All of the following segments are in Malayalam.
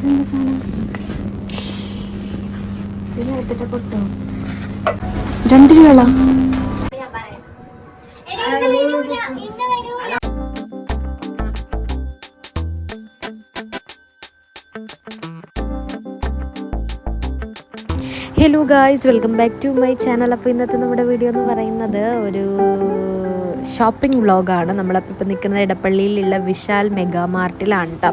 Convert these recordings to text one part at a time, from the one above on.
ഇതെന്താ സാധനം? ഇത് എടുത്തിട്ട് പൊട്ടോ? രണ്ട് രൂപ. Hello guys welcome back to my channel അപ്പോൾ ഇന്നത്തെ നമ്മുടെ വീഡിയോ എന്ന് പറയുന്നത് ഒരു ഷോപ്പിംഗ് വ്ളോഗാണ് നമ്മളപ്പോൾ ഇപ്പോൾ നിൽക്കുന്നത് ഇടപ്പള്ളിയിലുള്ള വിശാൽ മെഗാ മാർട്ടിലാണ് കേട്ടോ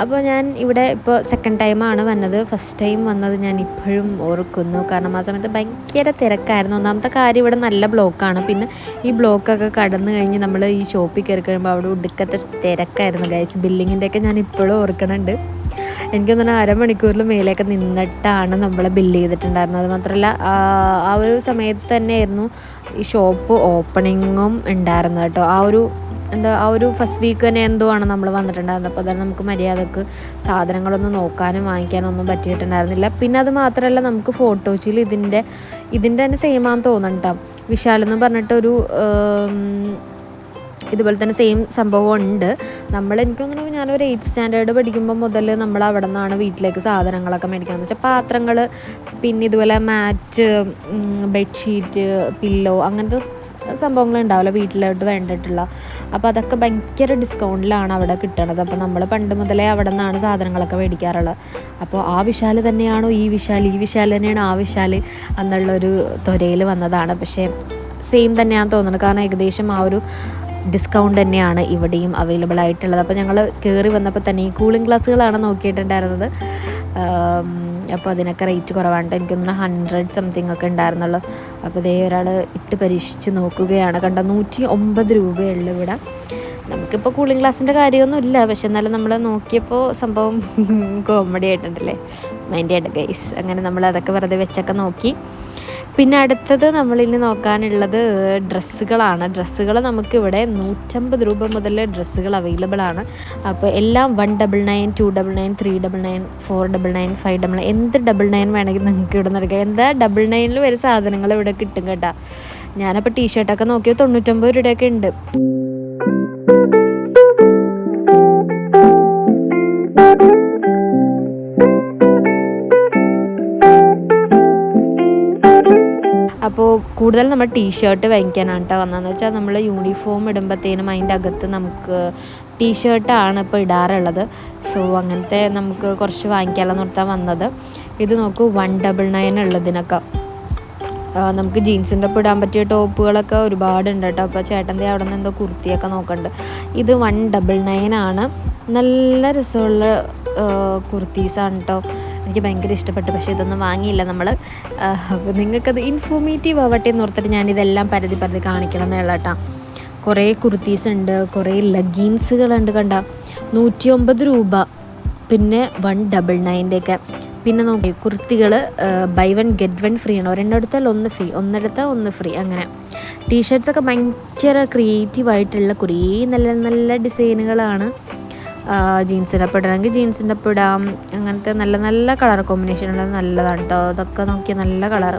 അപ്പോൾ ഞാൻ ഇവിടെ ഇപ്പോൾ സെക്കൻഡ് ടൈമാണ് വന്നത്. ഫസ്റ്റ് ടൈം വന്നത് ഞാൻ ഇപ്പോഴും ഓർക്കുന്നു. കാരണം ആ സമയത്ത് ഭയങ്കര തിരക്കായിരുന്നു. ഒന്നാമത്തെ കാര്യം ഇവിടെ നല്ല ബ്ലോക്കാണ് പിന്നെ ഈ ബ്ലോക്കൊക്കെ കടന്നു കഴിഞ്ഞ് നമ്മൾ ഈ ഷോപ്പിൽ കയറി കഴിയുമ്പോൾ അവിടെ ഉടുക്കത്തെ തിരക്കായിരുന്നു ഗൈസ് ബില്ലിങ്ങിന്റെയൊക്കെ ഞാൻ ഇപ്പോഴും ഓർക്കണുണ്ട്. എനിക്ക് തോന്നുന്നു അരമണിക്കൂറിൽ മേലെയൊക്കെ നിന്നിട്ടാണ് നമ്മൾ ബില്ല് ചെയ്തിട്ടുണ്ടായിരുന്നത്. മാത്രമല്ല ആ ഒരു സമയത്ത് തന്നെയായിരുന്നു ഈ ഷോപ്പ് ഓപ്പണിങ്ങും ഉണ്ടായിരുന്നത് കേട്ടോ. ആ ഒരു എന്താ ആ ഒരു ഫസ്റ്റ് വീക്ക് തന്നെ എന്തോ ആണ് നമ്മൾ വന്നിട്ടുണ്ടായിരുന്നത്. അപ്പോൾ അതാണ് നമുക്ക് മര്യാദയ്ക്ക് സാധനങ്ങളൊന്നും നോക്കാനും വാങ്ങിക്കാനും ഒന്നും പറ്റിയിട്ടുണ്ടായിരുന്നില്ല. പിന്നെ അത് മാത്രമല്ല നമുക്ക് ഫോട്ടോച്ചിൽ ഇതിന്റെ ഇതിന്റെ തന്നെ സെയിം ആണെന്ന് തോന്നുന്നുണ്ട് വിശാലെന്ന് പറഞ്ഞിട്ടൊരു ഇതുപോലെ തന്നെ സെയിം സംഭവം ഉണ്ട് നമ്മൾ എനിക്ക് തോന്നുന്നു ഞാനൊരു എയ്ത്ത് സ്റ്റാൻഡേർഡ് പഠിക്കുമ്പോൾ മുതൽ നമ്മൾ അവിടെ നിന്നാണ് വീട്ടിലേക്ക് സാധനങ്ങളൊക്കെ മേടിക്കുന്നത് വെച്ചാൽ പാത്രങ്ങൾ പിന്നെ ഇതുപോലെ മാറ്റ് ബെഡ്ഷീറ്റ് പില്ലോ അങ്ങനത്തെ സംഭവങ്ങൾ ഉണ്ടാവില്ല വീട്ടിലോട്ട് വേണ്ടിയിട്ടുള്ള. അപ്പോൾ അതൊക്കെ ഭയങ്കര ഡിസ്കൗണ്ടിലാണ് അവിടെ കിട്ടണത്. അപ്പോൾ നമ്മൾ പണ്ട് മുതലേ അവിടെ നിന്നാണ് സാധനങ്ങളൊക്കെ മേടിക്കാറുള്ളത്. അപ്പോൾ ആ വിശാൽ തന്നെയാണോ ഈ വിശാൽ ഈ വിശാൽ തന്നെയാണ് ആ വിശാൽ എന്നുള്ളൊരു ത്വരയിൽ വന്നതാണ്. പക്ഷേ സെയിം തന്നെയാണെന്ന് തോന്നുന്നത് കാരണം ഏകദേശം ആ ഒരു ഡിസ്കൗണ്ട് തന്നെയാണ് ഇവിടെയും അവൈലബിൾ ആയിട്ടുള്ളത്. അപ്പോൾ ഞങ്ങൾ കയറി വന്നപ്പോൾ തന്നെ ഈ കൂളിംഗ് ഗ്ലാസ്സുകളാണ് നോക്കിയിട്ടുണ്ടായിരുന്നത്. അപ്പോൾ അതിനൊക്കെ റേറ്റ് കുറവാണ്. എനിക്ക് തോന്നുന്നു ഹൺഡ്രഡ് സംതിങ് ഒക്കെ ഉണ്ടായിരുന്നുള്ളൂ. അപ്പോൾ ഇതേ ഒരാൾ ഇട്ട് പരീക്ഷിച്ച് നോക്കുകയാണ്. കണ്ട നൂറ്റി ഒമ്പത് രൂപയുള്ളൂ ഇവിടെ. നമുക്കിപ്പോൾ കൂളിംഗ് ഗ്ലാസിന്റെ കാര്യമൊന്നും ഇല്ല പക്ഷെ എന്നാലും നമ്മൾ നോക്കിയപ്പോൾ സംഭവം കോമഡി ആയിട്ടുണ്ടല്ലേ? മൈൻഡ് ആയിട്ട് ഗൈസ് അങ്ങനെ നമ്മൾ അതൊക്കെ വെറുതെ വെച്ചൊക്കെ നോക്കി. പിന്നെ അടുത്തത് നമ്മളിനി നോക്കാനുള്ളത് ഡ്രസ്സുകളാണ്. ഡ്രസ്സുകൾ നമുക്കിവിടെ നൂറ്റമ്പത് രൂപ മുതൽ ഡ്രസ്സുകൾ അവൈലബിൾ ആണ്. അപ്പോൾ എല്ലാം one double nine two double nine three double nine four double nine five double nine എന്ത് ഡബിൾ നയൻ വേണമെങ്കിൽ നിങ്ങൾക്ക് ഇവിടെ നിന്ന് എടുക്കാം. എന്താ ഡബിൾ നയനിൽ വരെ സാധനങ്ങൾ ഇവിടെ കിട്ടും കേട്ടോ. ഞാനപ്പോൾ ടീഷർട്ടൊക്കെ നോക്കിയത് തൊണ്ണൂറ്റൊമ്പത് രൂപയൊക്കെ ഉണ്ട്. അപ്പോൾ കൂടുതൽ നമ്മൾ ടീഷർട്ട് വാങ്ങിക്കാനാണ് കേട്ടോ വന്നതെന്ന് വെച്ചാൽ നമ്മൾ യൂണിഫോം ഇടുമ്പോഴത്തേനും അതിന്റെ അകത്ത് നമുക്ക് ടീഷർട്ടാണ് ഇപ്പോൾ ഇടാറുള്ളത്. സോ അങ്ങനത്തെ നമുക്ക് കുറച്ച് വാങ്ങിക്കാമെന്ന് പറഞ്ഞാൽ വന്നത്. ഇത് നോക്കൂ വൺ ഡബിൾ നയൻ ഉള്ളതിനൊക്കെ. നമുക്ക് ജീൻസിന്റെ ഒപ്പം ഇടാൻ പറ്റിയ ടോപ്പുകളൊക്കെ ഒരുപാടുണ്ട് കേട്ടോ അപ്പോൾ ചേട്ടന്റെ അവിടെ നിന്ന് എന്തോ കുർത്തിയൊക്കെ നോക്കുന്നുണ്ട് ഇത് വൺ ഡബിൾ നയൻ ആണ്. നല്ല രസമുള്ള കുർത്തീസാണ് കേട്ടോ എനിക്ക് ഭയങ്കര ഇഷ്ടപ്പെട്ടു. പക്ഷേ ഇതൊന്നും വാങ്ങിയില്ല നമ്മൾ നിങ്ങൾക്കത് ഇൻഫോർമേറ്റീവ് ആവട്ടെ എന്ന് ഓർത്തിട്ട് ഞാനിതെല്ലാം പരതി പരതി കാണിക്കണം എന്നുള്ള കേട്ടോ കുറേ കുർത്തീസ് ഉണ്ട് കുറേ ലഗീൻസുകളുണ്ട് കണ്ട. നൂറ്റി ഒമ്പത് രൂപ. പിന്നെ വൺ ഡബിൾ നയന്റെ ഒക്കെ. പിന്നെ നോക്കി കുർത്തികൾ buy one get one free ആണ്. ഒരെണ്ണെടുത്താൽ ഒന്ന് ഫ്രീ ഒന്നെടുത്താൽ ഒന്ന് ഫ്രീ അങ്ങനെ. ടീഷർട്ട്സൊക്കെ ഭയങ്കര ക്രിയേറ്റീവായിട്ടുള്ള കുറേ നല്ല നല്ല ഡിസൈനുകളാണ് ജീൻസിന്റെ ഒപ്പം ഇടണമെങ്കിൽ ജീൻസിന്റെ ഒപ്പം ഇടാം. അങ്ങനത്തെ നല്ല നല്ല കളർ കോമ്പിനേഷൻ ഉള്ളത് നല്ലതാണ് കേട്ടോ അതൊക്കെ നോക്കിയാൽ നല്ല കളർ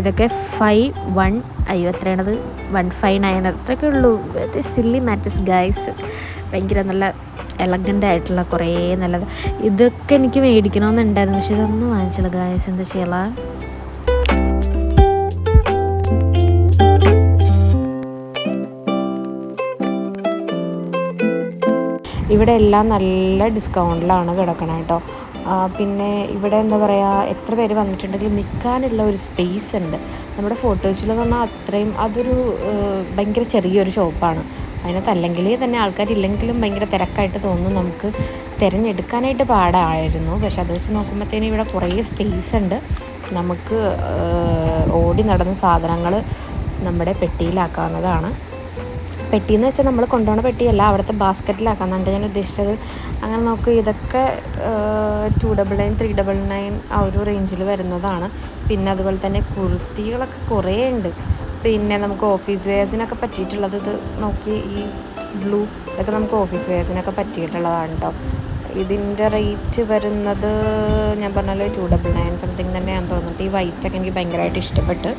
ഇതൊക്കെ ഫൈവ് വൺ അയ്യോ എത്രയാണത് വൺ ഫൈവ് നയൻ അത്രയൊക്കെ ഉള്ളൂ. സില്ലി മാറ്റസ് ഗൈസ് ഭയങ്കര നല്ല എലഗന്റ് ആയിട്ടുള്ള കുറേ നല്ലത്. ഇതൊക്കെ എനിക്ക് മേടിക്കണമെന്നുണ്ടായിരുന്നു. പക്ഷെ ഇതൊന്നും വാങ്ങിച്ചില്ല ഗായസ് എന്താ ചെയ്യല? ഇവിടെ എല്ലാം നല്ല ഡിസ്കൗണ്ടിലാണ് കിടക്കണത് കേട്ടോ പിന്നെ ഇവിടെ എന്താ പറയുക എത്ര പേര് വന്നിട്ടുണ്ടെങ്കിലും നിൽക്കാനുള്ള ഒരു സ്പേസ് ഉണ്ട്. നമ്മുടെ ഫോട്ടോസിലെന്ന് പറഞ്ഞാൽ അത്രയും അതൊരു ഭയങ്കര ചെറിയൊരു ഷോപ്പാണ് അതിനകത്ത് അല്ലെങ്കിൽ തന്നെ ആൾക്കാരില്ലെങ്കിലും ഭയങ്കര തിരക്കായിട്ട് തോന്നും നമുക്ക്. തിരഞ്ഞെടുക്കാനായിട്ട് പാടായിരുന്നു. പക്ഷെ അത് വെച്ച് നോക്കുമ്പോഴത്തേനും ഇവിടെ കുറേ സ്പേസ് ഉണ്ട്. നമുക്ക് ഓടി നടന്ന സാധനങ്ങൾ നമ്മുടെ പെട്ടിയിലാക്കാവുന്നതാണ്. പെട്ടിയെന്ന് വെച്ചാൽ നമ്മൾ കൊണ്ടുപോകുന്ന പെട്ടിയല്ല അവിടുത്തെ ബാസ്ക്കറ്റിലാക്കാന്നുണ്ട് ഞാൻ ഉദ്ദേശിച്ചത്. അങ്ങനെ നോക്ക് ഇതൊക്കെ two double nine three double nine ആ ഒരു റേഞ്ചിൽ വരുന്നതാണ്. പിന്നെ അതുപോലെ തന്നെ കുർത്തികളൊക്കെ കുറേ ഉണ്ട് പിന്നെ നമുക്ക് ഓഫീസ് വെയേഴ്സിനൊക്കെ പറ്റിയിട്ടുള്ളത് ഇത് നോക്കി ഈ ബ്ലൂ ഇതൊക്കെ നമുക്ക് ഓഫീസ് വെയേഴ്സിനൊക്കെ പറ്റിയിട്ടുള്ളതാണ് കേട്ടോ ഇതിന്റെ റേറ്റ് വരുന്നത് ഞാൻ പറഞ്ഞല്ലോ ടു ഡബിൾ നയൻ സംതിങ് തന്നെയാണെന്ന് തോന്നുന്നുണ്ട്. ഈ വൈറ്റൊക്കെ എനിക്ക് ഭയങ്കരമായിട്ട് ഇഷ്ടപ്പെട്ട്.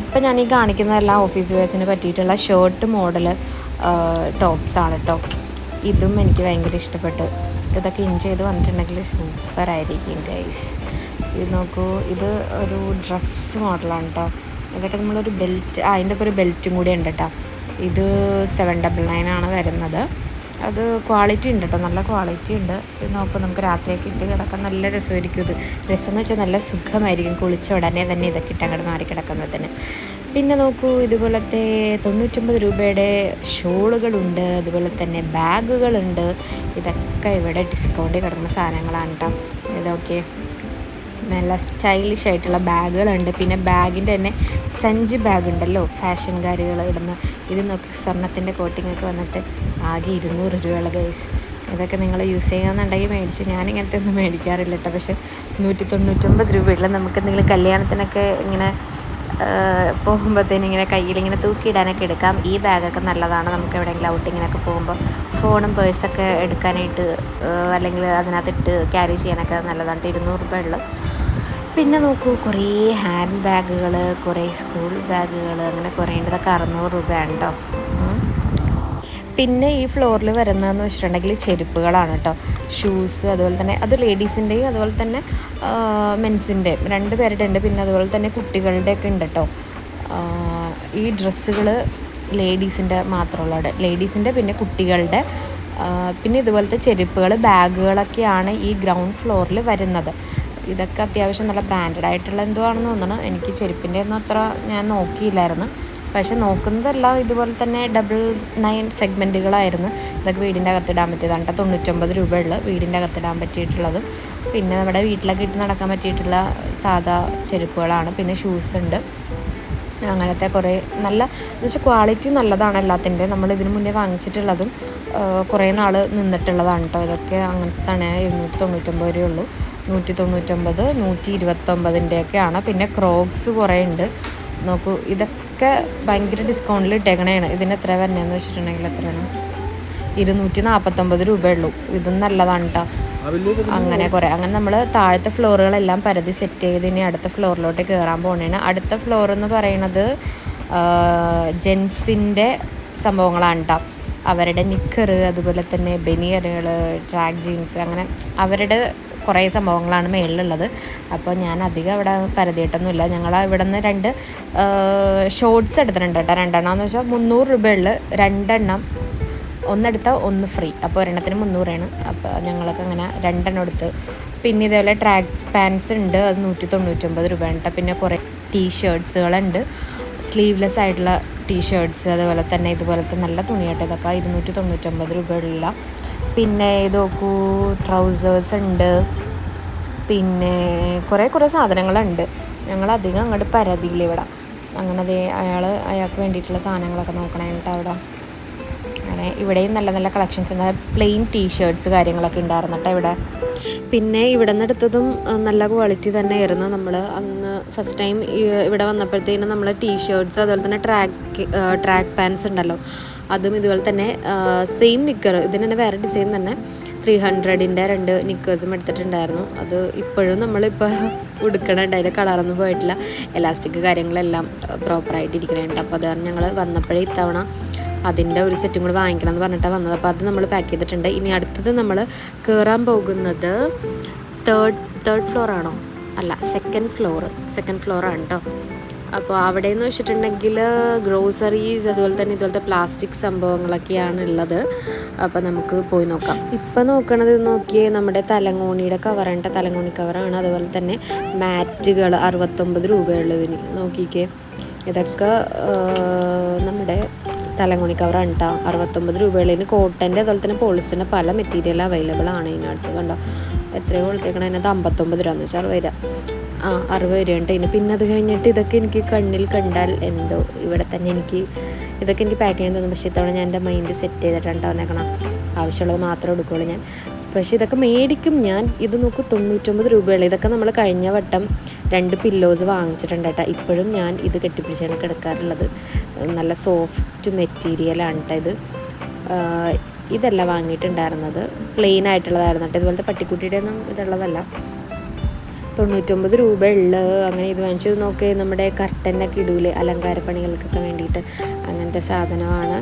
ഇപ്പം ഞാൻ ഈ കാണിക്കുന്നതെല്ലാം ഓഫീസ് വെയർസിന് പറ്റിയിട്ടുള്ള ഷർട്ട് മോഡൽ ടോപ്സ് ആണ് കേട്ടോ ഇതും എനിക്ക് ഭയങ്കര ഇഷ്ടപ്പെട്ടു. ഇതൊക്കെ ഇൻ ചെയ്ത് വന്നിട്ടുണ്ടെങ്കിൽ സൂപ്പർ ആയിരിക്കും ഗൈസ് ഇത് നോക്കൂ ഇത് ഒരു ഡ്രസ്സ് മോഡലാണ് കേട്ടോ ഇതൊക്കെ നമ്മളൊരു ബെൽറ്റ് അതിന്റെ ഒക്കെ ഒരു ബെൽറ്റും കൂടി ഉണ്ട് കേട്ടോ ഇത് സെവൻ ഡബിൾ നയൻ ആണ് വരുന്നത്. അത് ക്വാളിറ്റി ഉണ്ട് കേട്ടോ നല്ല ക്വാളിറ്റി ഉണ്ട്. നോക്കുമ്പോൾ നോക്കൂ നമുക്ക് രാത്രിയൊക്കെ ഇട്ട് കിടക്കാൻ നല്ല രസമായിരിക്കും ഇത്. രസം എന്ന് വെച്ചാൽ നല്ല സുഖമായിരിക്കും. കുളിച്ച ഉടനെ തന്നെ ഇതൊക്കെ ഇട്ട് അങ്ങോട്ട് മാറി തന്നെ. പിന്നെ നോക്കൂ ഇതുപോലത്തെ തൊണ്ണൂറ്റൊമ്പത് രൂപയുടെ ഷോളുകളുണ്ട് അതുപോലെ തന്നെ ബാഗുകളുണ്ട് ഇതൊക്കെ ഇവിടെ ഡിസ്കൗണ്ടിൽ കിടക്കുന്ന സാധനങ്ങളാണ് കേട്ടോ ഇതൊക്കെ നല്ല സ്റ്റൈലിഷ് ആയിട്ടുള്ള ബാഗുകളുണ്ട്. പിന്നെ ബാഗിന്റെ തന്നെ സഞ്ചി ബാഗ് ഉണ്ടല്ലോ ഫാഷൻകാരികൾ ഇടുന്ന. ഇത് നോക്കി സ്വർണത്തിന്റെ കോട്ടിങ്ങൊക്കെ വന്നിട്ട് ആകെ ഇരുന്നൂറ് രൂപയുള്ള ഗൈസ് ഇതൊക്കെ നിങ്ങൾ യൂസ് ചെയ്യാമെന്നുണ്ടെങ്കിൽ മേടിച്ച്. ഞാനിങ്ങനത്തെ ഒന്നും മേടിക്കാറില്ല കേട്ടോ. പക്ഷേ നൂറ്റി തൊണ്ണൂറ്റൊമ്പത് രൂപയുള്ള നമുക്ക് എന്തെങ്കിലും കല്യാണത്തിനൊക്കെ ഇങ്ങനെ പോകുമ്പോഴത്തേനും ഇങ്ങനെ കയ്യിൽ ഇങ്ങനെ തൂക്കിയിടാനൊക്കെ എടുക്കാം. ഈ ബാഗൊക്കെ നല്ലതാണ്. നമുക്ക് എവിടെയെങ്കിലും ഔട്ടിങ്ങിനൊക്കെ പോകുമ്പോൾ ഫോണും പേഴ്സൊക്കെ എടുക്കാനായിട്ട് അല്ലെങ്കിൽ അതിനകത്തിട്ട് ക്യാരി ചെയ്യാനൊക്കെ നല്ലതാണ്. ഇരുന്നൂറ് രൂപ ഉള്ളു പിന്നെ നോക്കൂ കുറേ ഹാൻഡ് ബാഗുകൾ കുറേ സ്കൂൾ ബാഗുകൾ അങ്ങനെ കുറേ ഉണ്ട് അറുന്നൂറ് രൂപയാണ് പിന്നെ ഈ ഫ്ലോറിൽ വരുന്നതെന്ന് വെച്ചിട്ടുണ്ടെങ്കിൽ ചെരുപ്പുകളാണ് കേട്ടോ ഷൂസ് അതുപോലെ തന്നെ അത് ലേഡീസിന്റെയും അതുപോലെ തന്നെ മെൻസിന്റെയും രണ്ട് പേരുടെ ഉണ്ട്. പിന്നെ അതുപോലെ തന്നെ കുട്ടികളുടെയൊക്കെ ഉണ്ട് കേട്ടോ ഈ ഡ്രസ്സുകൾ ലേഡീസിന്റെ മാത്രമുള്ള ലേഡീസിന്റെ പിന്നെ കുട്ടികളുടെ പിന്നെ ഇതുപോലത്തെ ചെരുപ്പുകൾ ബാഗുകളൊക്കെയാണ് ഈ ഗ്രൗണ്ട് ഫ്ലോറിൽ വരുന്നത്. ഇതൊക്കെ അത്യാവശ്യം നല്ല ബ്രാൻഡഡ് ആയിട്ടുള്ള എന്തോ ആണെന്ന് തോന്നുന്നു. എനിക്ക് ചെരുപ്പിന്റെ ഒന്നും അത്ര ഞാൻ നോക്കിയില്ലായിരുന്നു. പക്ഷെ നോക്കുന്നതെല്ലാം ഇതുപോലെ തന്നെ ഡബിൾ നയൻ സെഗ്മെന്റുകളായിരുന്നു ഇതൊക്കെ വീടിന്റെ അകത്തിടാൻ പറ്റിയതാണ്. കേട്ടോ തൊണ്ണൂറ്റൊമ്പത് രൂപയുള്ള വീടിന്റെ അകത്തിടാൻ പറ്റിയിട്ടുള്ളതും. പിന്നെ നമ്മുടെ വീട്ടിലൊക്കെ ഇട്ട് നടക്കാൻ പറ്റിയിട്ടുള്ള സാധാ ചെരുപ്പുകളാണ്. പിന്നെ ഷൂസ് ഉണ്ട്. അങ്ങനത്തെ കുറേ നല്ല എന്ന് വെച്ചാൽ ക്വാളിറ്റി നല്ലതാണ് എല്ലാത്തിന്റെ നമ്മൾ ഇതിന് മുന്നേ വാങ്ങിച്ചിട്ടുള്ളതും കുറേ നാൾ നിന്നിട്ടുള്ളതാണ് കേട്ടോ. ഇതൊക്കെ അങ്ങനത്തെ ഇരുന്നൂറ്റി തൊണ്ണൂറ്റൊമ്പത് രൂപയേ ഉള്ളൂ. നൂറ്റി തൊണ്ണൂറ്റൊമ്പത് നൂറ്റി ഇരുപത്തൊമ്പതിന്റെയൊക്കെയാണ് പിന്നെ ക്രോക്സ് കുറേ ഉണ്ട് നോക്കൂ ഇതൊക്കെ ഭയങ്കര ഡിസ്കൗണ്ടിൽ ഇട്ടേക്കണേണ്. ഇതിന് എത്ര വരണേന്ന് വെച്ചിട്ടുണ്ടെങ്കിൽ എത്രയാണ്? ഇരുന്നൂറ്റി നാൽപ്പത്തൊമ്പത് രൂപയുള്ളൂ. ഇതും നല്ലതാണ് കേട്ടോ അങ്ങനെ കുറേ അങ്ങനെ നമ്മൾ താഴത്തെ ഫ്ലോറുകളെല്ലാം പരതി സെറ്റ് ചെയ്ത് ഇനി അടുത്ത ഫ്ലോറിലോട്ട് കയറാൻ പോകണേണ് അടുത്ത ഫ്ലോർ എന്ന് പറയുന്നത് ജെൻസിന്റെ സംഭവങ്ങളാണ് കേട്ടോ അവരുടെ നിക്കർ അതുപോലെ തന്നെ ബനിയറുകൾ ട്രാക്ക് ജീൻസ് അങ്ങനെ അവരുടെ കുറേ സംഭവങ്ങളാണ് മേളിലുള്ളത്. അപ്പോൾ ഞാൻ അധികം അവിടെ പരതിയിട്ടൊന്നുമില്ല. ഞങ്ങൾ ഇവിടെ നിന്ന് രണ്ട് ഷോർട്സ് എടുത്തിട്ടുണ്ട് കേട്ടോ. രണ്ടെണ്ണം എന്ന് വെച്ചാൽ മുന്നൂറ് രൂപയുള്ള രണ്ടെണ്ണം. ഒന്നെടുത്താൽ ഒന്ന് ഫ്രീ അപ്പോൾ ഒരെണ്ണത്തിന് മുന്നൂറാണ്. അപ്പോൾ ഞങ്ങളൊക്കെ അങ്ങനെ രണ്ടെണ്ണം എടുത്ത്. പിന്നെ ഇതേപോലെ ട്രാക്ക് പാൻസ് ഉണ്ട്. അത് നൂറ്റി തൊണ്ണൂറ്റൊമ്പത് രൂപയാണ് കേട്ടോ. പിന്നെ കുറേ ടീഷർട്സുകളുണ്ട് സ്ലീവ്ലെസ് ആയിട്ടുള്ള ടീഷർട്ട്സ് അതുപോലെ തന്നെ ഇതുപോലത്തെ നല്ല തുണിയായിട്ട് ഇതൊക്കെ. ഇരുന്നൂറ്റി തൊണ്ണൂറ്റൊമ്പത് രൂപയുള്ള പിന്നെ ഇത് നോക്കൂ ട്രൗസേഴ്സ് ഉണ്ട്. പിന്നെ കുറേ കുറേ സാധനങ്ങളുണ്ട്. ഞങ്ങൾ അധികം അങ്ങോട്ട് പരതിയില്ല ഇവിടെ. അങ്ങനെ അതേ അയാൾ അയാൾക്ക് വേണ്ടിയിട്ടുള്ള സാധനങ്ങളൊക്കെ നോക്കണേട്ടോ അവിടെ. അങ്ങനെ ഇവിടെയും നല്ല നല്ല കളക്ഷൻസ് ഉണ്ട്. പ്ലെയിൻ ടീഷർട്സ് കാര്യങ്ങളൊക്കെ ഉണ്ടായിരുന്നു കേട്ടോ ഇവിടെ. പിന്നെ ഇവിടെ നിന്ന് എടുത്തതും നല്ല ക്വാളിറ്റി തന്നെയായിരുന്നു. നമ്മൾ അന്ന് ഫസ്റ്റ് ടൈം ഇവിടെ വന്നപ്പോഴത്തേനും നമ്മൾ ടീഷർട്ട്സ് അതുപോലെ തന്നെ ട്രാക്ക് ട്രാക്ക് പാൻസ് ഉണ്ടല്ലോ. അതും ഇതുപോലെ തന്നെ സെയിം നിക്കർ ഇതിന് തന്നെ വേറെ ഡിസൈൻ തന്നെ. ത്രീ ഹൺഡ്രഡിന്റെ രണ്ട് നിക്കേഴ്സും എടുത്തിട്ടുണ്ടായിരുന്നു. അത് ഇപ്പോഴും നമ്മളിപ്പോൾ ഉടുക്കണുണ്ട്. അതിന്റെ കളറൊന്നും പോയിട്ടില്ല. എലാസ്റ്റിക് കാര്യങ്ങളെല്ലാം പ്രോപ്പറായിട്ട് ഇരിക്കണുണ്ട്. അപ്പോൾ അത് കാരണം ഞങ്ങൾ വന്നപ്പോഴേ ഇത്തവണ അതിന്റെ ഒരു സെറ്റും കൂടി വാങ്ങിക്കണം എന്ന് പറഞ്ഞിട്ടാണ് വന്നത്. അപ്പോൾ അത് നമ്മൾ പാക്ക് ചെയ്തിട്ടുണ്ട്. ഇനി അടുത്തത് നമ്മൾ കയറാൻ പോകുന്നത് തേർഡ് തേർഡ് ഫ്ലോർ ആണോ? അല്ല സെക്കൻഡ് ഫ്ലോർ സെക്കൻഡ് ഫ്ലോർ ആണ് കേട്ടോ അപ്പോൾ അവിടെ എന്ന് വെച്ചിട്ടുണ്ടെങ്കിൽ ഗ്രോസറീസ് അതുപോലെ തന്നെ ഇതുപോലത്തെ പ്ലാസ്റ്റിക് സംഭവങ്ങളൊക്കെയാണ് ഉള്ളത്. അപ്പോൾ നമുക്ക് പോയി നോക്കാം. ഇപ്പം നോക്കണത് നോക്കിയേ നമ്മുടെ തലങ്ങോണിയുടെ കവറുണ്ട് തലങ്ങോണി കവറാണ് അതുപോലെ തന്നെ മാറ്റുകൾ അറുപത്തൊമ്പത് രൂപയുള്ളതിന്. നോക്കിക്കേ. ഇതൊക്കെ നമ്മുടെ തലങ്ങുണി കവറാണ് കേട്ടോ അറുപത്തൊമ്പത് രൂപയുള്ളതിന് കോട്ടന്റെ അതുപോലെ തന്നെ പോളിസ്റ്ററിന്റെ പല മെറ്റീരിയൽ അവൈലബിൾ ആണ് ഇതിനടുത്ത് കണ്ടോ. എത്രയോ കൊടുത്തേക്കണം? അതിനകത്ത് അമ്പത്തൊമ്പത് രൂപ എന്ന് വെച്ചാൽ വരിക. ആ അറുപത് രൂപ ഉണ്ട്. ഇനി പിന്നെ അത് കഴിഞ്ഞിട്ട് ഇതൊക്കെ എനിക്ക് കണ്ണിൽ കണ്ടാൽ എന്തോ ഇവിടെ തന്നെ എനിക്ക് ഇതൊക്കെ എനിക്ക് പാക്ക് ചെയ്യാൻ തോന്നും. പക്ഷേ ഇത്തവണ ഞാൻ എന്റെ മൈൻഡ് സെറ്റ് ചെയ്തിട്ടുണ്ട് വന്നേക്കണം. ആവശ്യമുള്ളത് മാത്രമേ എടുക്കുകയുള്ളൂ ഞാൻ. പക്ഷേ ഇതൊക്കെ മേടിക്കും. ഞാൻ ഇത് നോക്കൂ തൊണ്ണൂറ്റൊമ്പത് രൂപയുള്ള. ഇതൊക്കെ നമ്മൾ കഴിഞ്ഞ വട്ടം രണ്ട് പില്ലോസ് വാങ്ങിച്ചിട്ടുണ്ട് കേട്ടോ. ഇപ്പോഴും ഞാൻ ഇത് കെട്ടിപ്പിടിച്ചാണ് കിടക്കാറുള്ളത്. നല്ല സോഫ്റ്റ് മെറ്റീരിയലാണ് കേട്ടോ ഇത്. ഇതല്ല വാങ്ങിയിട്ടുണ്ടായിരുന്നത്. പ്ലെയിൻ ആയിട്ടുള്ളതായിരുന്നു കേട്ടോ. ഇതുപോലത്തെ പട്ടിക്കുട്ടിയുടെ ഒന്നും ഇതുള്ളതല്ല. തൊണ്ണൂറ്റൊമ്പത് രൂപ ഉള്ളു അങ്ങനെ ഇത് വാങ്ങിച്ചത് നോക്കി നമ്മുടെ കർട്ടനൊക്കെ ഇടൂലേ അലങ്കാര പണികൾക്കൊക്കെ വേണ്ടിയിട്ട് അങ്ങനത്തെ സാധനമാണ്.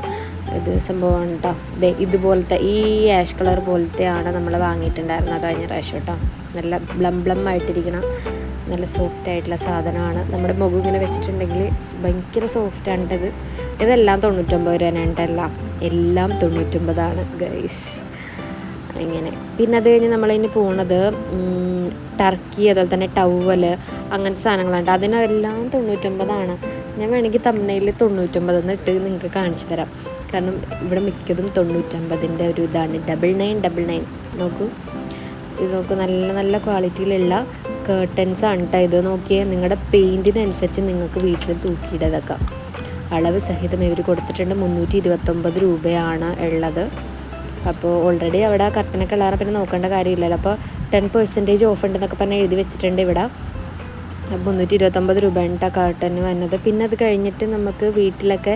ഇത് സംഭവമാണ് കേട്ടോ ദേ ഇതുപോലത്തെ ഈ ആഷ് കളർ പോലത്തെയാണ് നമ്മൾ വാങ്ങിയിട്ടുണ്ടായിരുന്നത് കഴിഞ്ഞ പ്രാവശ്യം കേട്ടോ നല്ല ബ്ലം ബ്ലം ആയിട്ടിരിക്കണം നല്ല സോഫ്റ്റ് ആയിട്ടുള്ള സാധനമാണ്. നമ്മുടെ മുഖം ഇങ്ങനെ വെച്ചിട്ടുണ്ടെങ്കിൽ ഭയങ്കര സോഫ്റ്റ് ഇത് ഇതെല്ലാം തൊണ്ണൂറ്റൊമ്പത് രൂപയാണ് എല്ലാം. എല്ലാം തൊണ്ണൂറ്റൊമ്പതാണ് ഗൈസ് ഇങ്ങനെ പിന്നെ അത് കഴിഞ്ഞ് നമ്മളിനി പോണത് ടർക്കി അതുപോലെ തന്നെ ടവൽ അങ്ങനത്തെ സാധനങ്ങളുണ്ട് അതിനെല്ലാം തൊണ്ണൂറ്റൊമ്പതാണ്. ഞാൻ വേണമെങ്കിൽ തമ്മനയിൽ തൊണ്ണൂറ്റൊമ്പതെന്ന് ഇട്ട് നിങ്ങൾക്ക് കാണിച്ചു തരാം. കാരണം ഇവിടെ മിക്കതും തൊണ്ണൂറ്റൊമ്പതിന്റെ ഒരു ഇതാണ്. ഡബിൾ നയൻ ഡബിൾ നയൻ നോക്കൂ. ഇത് നോക്കൂ നല്ല നല്ല ക്വാളിറ്റിയിലുള്ള കേർട്ടൻസ് ആണ് കേട്ടോ ഇത്. നോക്കിയേ നിങ്ങളുടെ പെയിന്റിനനുസരിച്ച് നിങ്ങൾക്ക് വീട്ടിൽ തൂക്കിയിടതൊക്കെ അളവ് സഹിതം ഇവർ കൊടുത്തിട്ടുണ്ട്. മുന്നൂറ്റി ഇരുപത്തൊമ്പത് രൂപയാണ് ഉള്ളത്. അപ്പോൾ ഓൾറെഡി അവിടെ കർട്ടനൊക്കെ ഉള്ളവരെ പിന്നെ നോക്കേണ്ട കാര്യമില്ലല്ലോ. അപ്പോൾ ടെൻ പെർസെന്റേജ് ഓഫ് ഉണ്ടെന്നൊക്കെ പറഞ്ഞ് എഴുതി വെച്ചിട്ടുണ്ട് ഇവിടെ. മുന്നൂറ്റി ഇരുപത്തൊമ്പത് രൂപയാണ് ആ കർട്ടന് വന്നത്. പിന്നെ അത് കഴിഞ്ഞിട്ട് നമുക്ക് വീട്ടിലൊക്കെ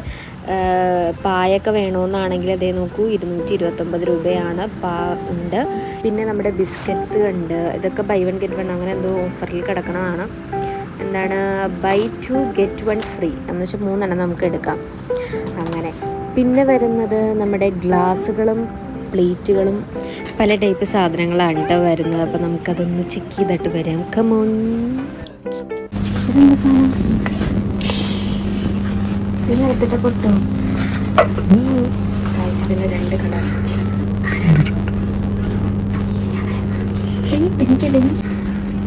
പായൊക്കെ വേണമെന്നാണെങ്കിൽ അതേ നോക്കൂ. ഇരുന്നൂറ്റി ഇരുപത്തൊമ്പത് രൂപയാണ് പാ ഉണ്ട്. പിന്നെ നമ്മുടെ ബിസ്ക്കറ്റ്സ് ഉണ്ട്. ഇതൊക്കെ ബൈ വൺ ഗെറ്റ് വൺ അങ്ങനെ എന്തോ ഓഫറിൽ കിടക്കണതാണ്. എന്താണ് buy two get one free എന്ന് വെച്ചാൽ മൂന്നെണ്ണം നമുക്ക് എടുക്കാം. അങ്ങനെ. പിന്നെ വരുന്നത് നമ്മുടെ ഗ്ലാസ്സുകളും പ്ലേറ്റുകളും പല ടൈപ്പ് സാധനങ്ങളാണ് കേട്ടോ വരുന്നത്. അപ്പോൾ നമുക്കതൊന്ന് ചെക്ക് ചെയ്തിട്ട് വരാം. കമോൺ ഇതെന്താ സാധനം? ഇത് എടുത്തിട്ട് പൊട്ടോ? രണ്ട് കളർ.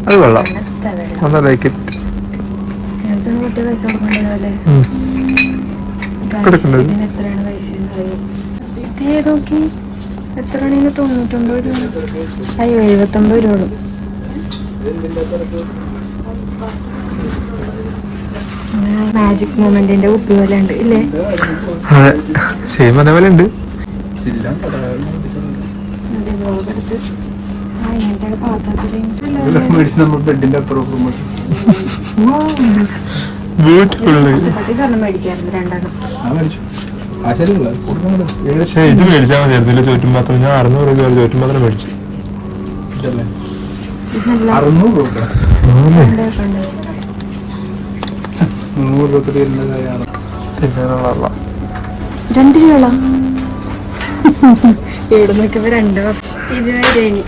അത് കൊള്ളാം. അതാ ലൈക്ക് ഇറ്റ് പൊട്ടി പൈസ കൊടുക്കണ്ടല്ലേ എത്രയാണ് പൈസ ഇതേ നോക്കി. എത്രയാണെങ്കിലും തൊണ്ണൂറ്റൊമ്പത് രൂപ. അയ്യോ എഴുപത്തൊമ്പത് രൂപ മാജിക് മൊമെന്റിന്റെ കുപ്പി പോലെ ഉണ്ട് ഇല്ലേ? സെയിം അതേപോലെ ഉണ്ട്. പാത്രത്തിൽ നമ്മൾ ബെഡിന്റെ അപ്പുറം ഇത് മേടിച്ചാൽ മതിയായിരുന്നില്ല ചോറ്റും പാത്രം. ഞാൻ അറുന്നൂറ് രൂപ ചോറ്റും പാത്രം മേടിച്ചു. അറുന്നൂറ് രൂപ. മുന്നൂറ് രൂപ തിന്നാനുള്ള രണ്ട് രൂപ ഇവിടെ നിൽക്കുമ്പോ രണ്ട് ഇരുപത് ഇനി.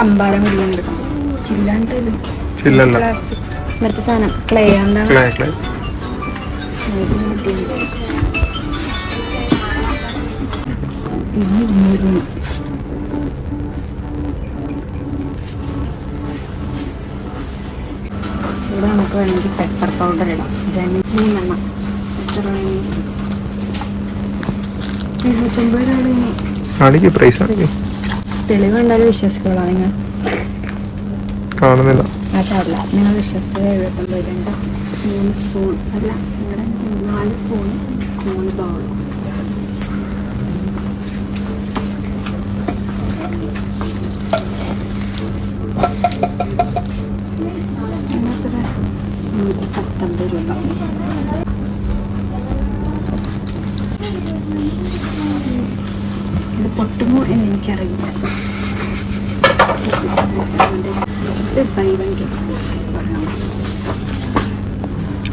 സംഭാരം കുടിയുണ്ട് ചില്ലാണ്ട് ചില്ലല്ല. മറ്റേ സാധനം ക്ലേ ക്ലേ ക്ലേ ഇത് ഇരുന്നൂറ് ഇവിടെ നമുക്ക് വേണമെങ്കിൽ പെപ്പർ പൗഡർ ഇടാം. രണ്ട് മൂന്നെണ്ണം എഴുപത്തൊമ്പത് രൂപ പ്രൈസ് കാണിക്ക് പ്രൈസ് കണ്ടാലും വിശ്വസിക്കോളാം നിങ്ങൾ? കാണുന്നില്ല. അതല്ല നിങ്ങൾ വിശ്വസിച്ചത് എഴുപത്തൊമ്പത് രണ്ട്. മൂന്ന് സ്പൂൺ അല്ല നിങ്ങളുടെ നാല് സ്പൂൺ മൂന്ന് ബൗൾ പത്തൊമ്പത് രൂപ. ഇത് പൊട്ടുമോ എന്ന് എനിക്കറിയില്ല. ഇത് ബൈ വൺ ഗെറ്റ്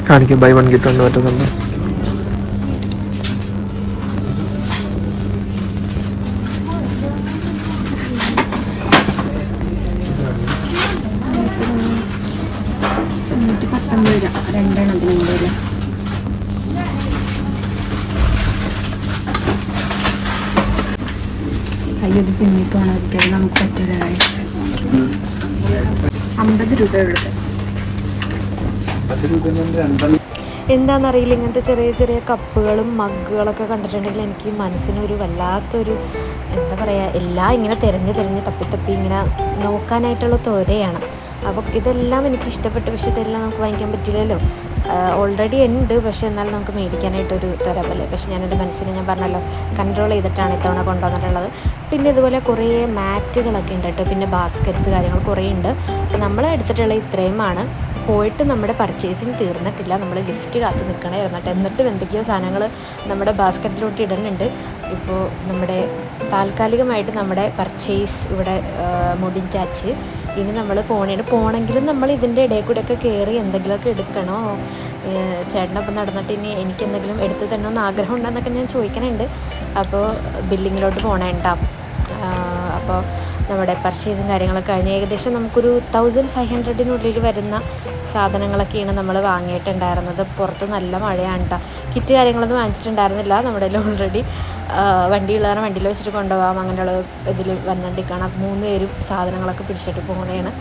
കാണിക്ക് ബൈ വൺ കിട്ടുമെന്ന് പറ്റുന്നുണ്ട്. നൂറ്റി പത്തൊമ്പത് രൂപ. രണ്ടെണ്ണത്തിന് ഉണ്ട് അയ്യോ ഇത് ഒരിക്കലും നമുക്ക് പറ്റില്ല ഗൈസ് അമ്പത് രൂപ ഉള്ളത് പത്ത് രൂപ എന്താണെന്നറിയില്ല ഇങ്ങനത്തെ ചെറിയ ചെറിയ കപ്പുകളും മഗ്ഗുകളൊക്കെ കണ്ടിട്ടുണ്ടെങ്കിൽ എനിക്ക് മനസ്സിനൊരു വല്ലാത്തൊരു എന്താ പറയുക എല്ലാം ഇങ്ങനെ തിരഞ്ഞ് തിരഞ്ഞ് തപ്പി തപ്പി ഇങ്ങനെ നോക്കാനായിട്ടുള്ള തോരയാണ്. അപ്പോൾ ഇതെല്ലാം എനിക്ക് ഇഷ്ടപ്പെട്ട പക്ഷേ ഇതെല്ലാം നമുക്ക് വാങ്ങിക്കാൻ പറ്റില്ലല്ലോ. ഓൾറെഡി ഉണ്ട്. പക്ഷേ എന്നാൽ നമുക്ക് മേടിക്കാനായിട്ടൊരു തരവല്ലേ പക്ഷേ ഞാനെന്റെ മനസ്സിനെ ഞാൻ പറഞ്ഞല്ലോ കൺട്രോൾ ചെയ്തിട്ടാണ് ഇത്തവണ കൊണ്ടുവന്നിട്ടുള്ളത്. പിന്നെ ഇതുപോലെ കുറേ മാറ്റുകളൊക്കെ ഉണ്ട് കേട്ടോ. പിന്നെ ബാസ്ക്കറ്റ്സ് കാര്യങ്ങൾ കുറേ ഉണ്ട്. അപ്പോൾ നമ്മൾ എടുത്തിട്ടുള്ള ഇത്രയുമാണ്. പോയിട്ട് നമ്മുടെ പർച്ചേസിങ് തീർന്നിട്ടില്ല. നമ്മൾ ലിഫ്റ്റ് കാത്ത് നിൽക്കണേ ഇരുന്നിട്ട് എന്നിട്ടും എന്തൊക്കെയോ സാധനങ്ങൾ നമ്മുടെ ബാസ്ക്കറ്റിലോട്ട് ഇടുന്നുണ്ട്. ഇപ്പോൾ നമ്മുടെ താൽക്കാലികമായിട്ട് നമ്മുടെ പർച്ചേസ് ഇവിടെ മുടിഞ്ചാച്ച് ഇനി നമ്മൾ പോണേ പോണെങ്കിലും നമ്മൾ ഇതിന്റെ ഇടയിൽ കൂടെയൊക്കെ കയറി എന്തെങ്കിലുമൊക്കെ എടുക്കണോ? ചേട്ടനൊപ്പം നടന്നിട്ട് ഇനി എനിക്ക് എന്തെങ്കിലും എടുത്തു തരണമെന്ന് ആഗ്രഹം ഉണ്ടെന്നൊക്കെ ഞാൻ ചോദിക്കണുണ്ട്. അപ്പോൾ ബില്ലിങ്ങിലോട്ട് പോകണേ ഉണ്ടാവും അപ്പോൾ നമ്മുടെ പർച്ചേസും കാര്യങ്ങളൊക്കെ കഴിഞ്ഞ് ഏകദേശം നമുക്കൊരു തൗസൻഡ് ഫൈവ് ഹൺഡ്രഡിനുള്ളിൽ വരുന്ന സാധനങ്ങളൊക്കെയാണ് നമ്മൾ വാങ്ങിയിട്ടുണ്ടായിരുന്നത്. പുറത്ത് നല്ല മഴയാണ് കേട്ടോ കിറ്റ് കാര്യങ്ങളൊന്നും വാങ്ങിച്ചിട്ടുണ്ടായിരുന്നില്ല. നമ്മുടെ ഓൾറെഡി വണ്ടിയുള്ളതാണ് വണ്ടിയിൽ വെച്ചിട്ട് കൊണ്ടുപോകാം. അങ്ങനെയുള്ള ഇതിൽ വന്നിട്ടിരിക്കുകയാണ് മൂന്ന് പേരും സാധനങ്ങളൊക്കെ പിടിച്ചിട്ട് പോകണേണ്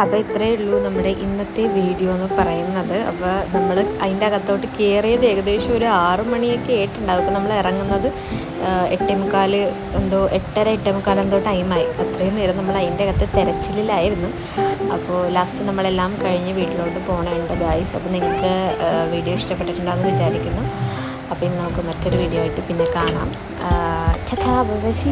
അപ്പോൾ ഇത്രയേ ഉള്ളൂ നമ്മുടെ ഇന്നത്തെ വീഡിയോ എന്ന് പറയുന്നത്. അപ്പോൾ നമ്മൾ അതിന്റെ അകത്തോട്ട് കയറിയത് ഏകദേശം ഒരു ആറു മണിയൊക്കെ ആയിട്ടുണ്ടാകും അപ്പോൾ നമ്മൾ ഇറങ്ങുന്നത് ആ, എട്ടേ മുക്കാൽ എന്തോ എട്ടര എട്ടേ മുക്കാൽ എന്തോ ടൈമായി. അത്രയും നേരം നമ്മൾ അതിന്റെ അകത്ത് തിരച്ചിലായിരുന്നു അപ്പോൾ ലാസ്റ്റ് നമ്മളെല്ലാം കഴിഞ്ഞ് വീട്ടിലോട്ട് പോകണുണ്ട് ഗായ്സ് അപ്പോൾ നിങ്ങൾക്ക് വീഡിയോ ഇഷ്ടപ്പെട്ടിട്ടുണ്ടാകുമെന്ന് വിചാരിക്കുന്നു. അപ്പോൾ ഇന്ന് നമുക്ക് മറ്റൊരു വീഡിയോ ആയിട്ട് പിന്നെ കാണാം. ചാ ബൈ സി